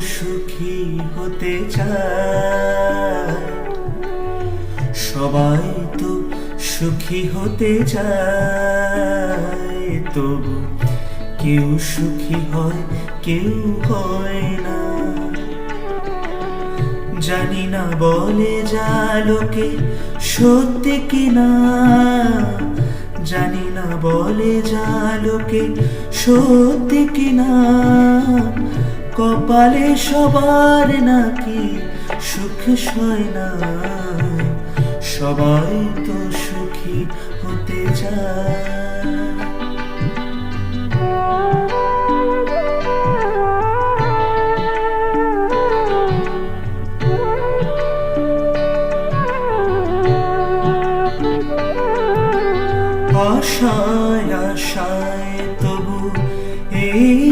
সুখী হতে চায়। সবাই তো সুখী হতে চায়। তবু কেউ সুখী হয়, কেউ হয় না। জানি না বলে যা লোকে সত্যি কিনা। জানি না বলে যা লোকে সত্যি কিনা। কপালে সবার নাকি সুখ সয় না সবাই তো সুখী হতে চায়। আশায় আশায় তবু এই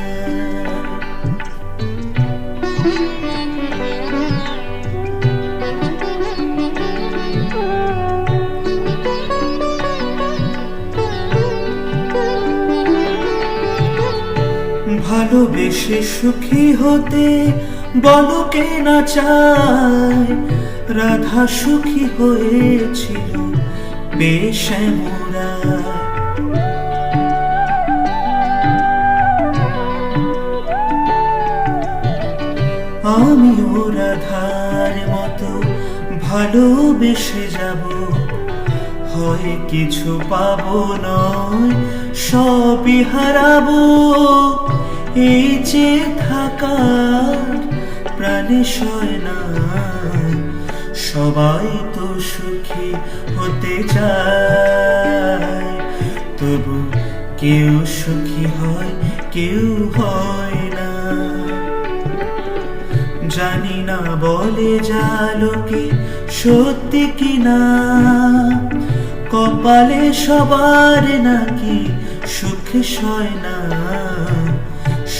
ভালোবেসে সুখী হতে বলো কে না চায়। রাধা সুখী হয়েছিল বেশ আমিও রাধার মতো ভালোবেসে যাব। হয় কিছু পাবো নয়, সবই হারাবো। এই যে থাকার প্রাণে সয় না। সবাই তো সুখী হতে চায়, তবু কেউ সুখী হয়, কেউ হয় না। জানি না বলে যা লোকে সত্যি কিনা কপালে সবার নাকি সুখ সয় না।